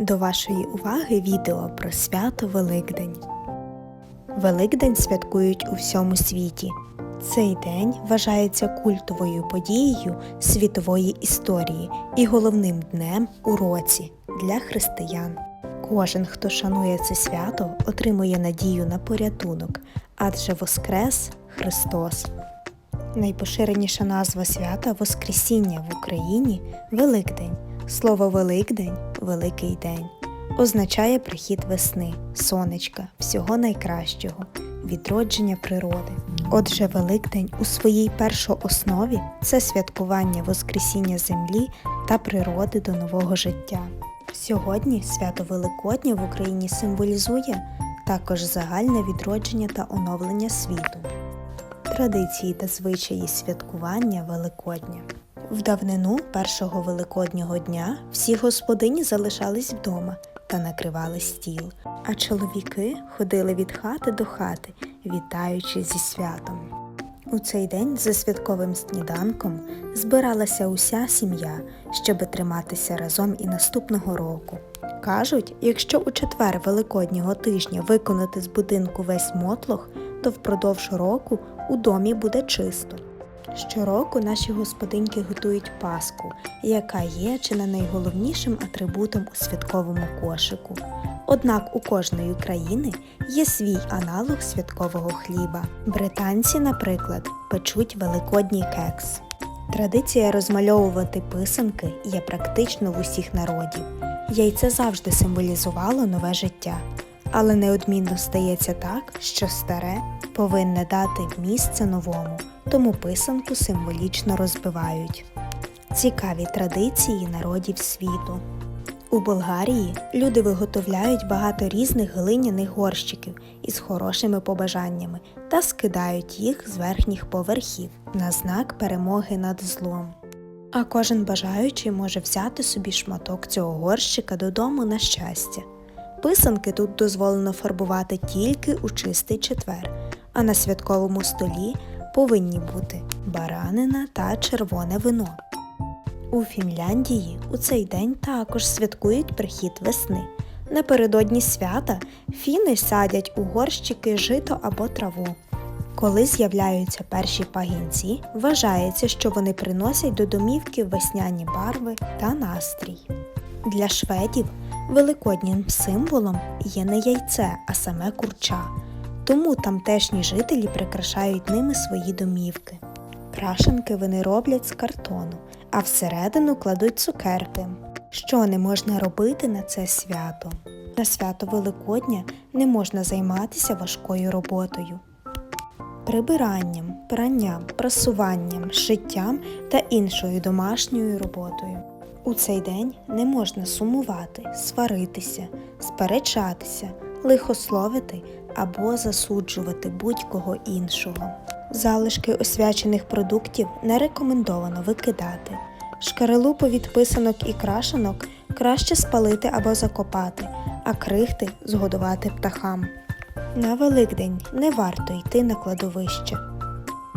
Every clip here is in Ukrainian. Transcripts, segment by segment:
До вашої уваги відео про свято Великдень. Великдень святкують у всьому світі. Цей день вважається культовою подією світової історії і головним днем у році для християн. Кожен, хто шанує це свято, отримує надію на порятунок, адже Воскрес Христос. Найпоширеніша назва свята Воскресіння в Україні Великдень. Слово Великдень Великий день означає прихід весни, сонечка, всього найкращого, відродження природи. Отже, Великдень у своїй першооснові це святкування Воскресіння землі та природи до нового життя. Сьогодні свято Великодня в Україні символізує також загальне відродження та оновлення світу традиції та звичаї святкування Великодня. В давнину першого великоднього дня всі господині залишались вдома та накривали стіл, а чоловіки ходили від хати до хати, вітаючи зі святом. У цей день за святковим сніданком збиралася уся сім'я, щоби триматися разом і наступного року. Кажуть, якщо у четвер великоднього тижня виконати з будинку весь мотлох, то впродовж року у домі буде чисто. Щороку наші господинки готують паску, яка є чи не найголовнішим атрибутом у святковому кошику. Однак у кожної країни є свій аналог святкового хліба. Британці, наприклад, печуть великодній кекс. Традиція розмальовувати писанки є практично в усіх народів. Яйце завжди символізувало нове життя, але неодмінно стається так, що старе повинне дати місце новому, тому писанку символічно розбивають. Цікаві традиції народів світу. У Болгарії люди виготовляють багато різних глиняних горщиків із хорошими побажаннями та скидають їх з верхніх поверхів на знак перемоги над злом. А кожен бажаючий може взяти собі шматок цього горщика додому на щастя. Писанки тут дозволено фарбувати тільки у чистий четвер, а на святковому столі повинні бути баранина та червоне вино. У Фінляндії у цей день також святкують прихід весни. Напередодні свята фіни садять у горщики жито або траву. Коли з'являються перші пагінці, вважається, що вони приносять до домівки весняні барви та настрій. Для шведів великоднім символом є не яйце, а саме курча. Тому тамтешні жителі прикрашають ними свої домівки. Крашенки вони роблять з картону, а всередину кладуть цукерки. Що не можна робити на це свято? На свято Великодня не можна займатися важкою роботою. Прибиранням, пранням, прасуванням, шиттям та іншою домашньою роботою. У цей день не можна сумувати, сваритися, сперечатися, лихословити або засуджувати будь-кого іншого. Залишки освячених продуктів не рекомендовано викидати. Шкаралупу від писанок і крашенок краще спалити або закопати, а крихти згодувати птахам. На Великдень не варто йти на кладовище.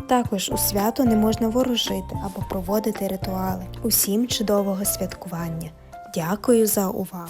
Також у свято не можна ворожити або проводити ритуали. Усім чудового святкування. Дякую за увагу!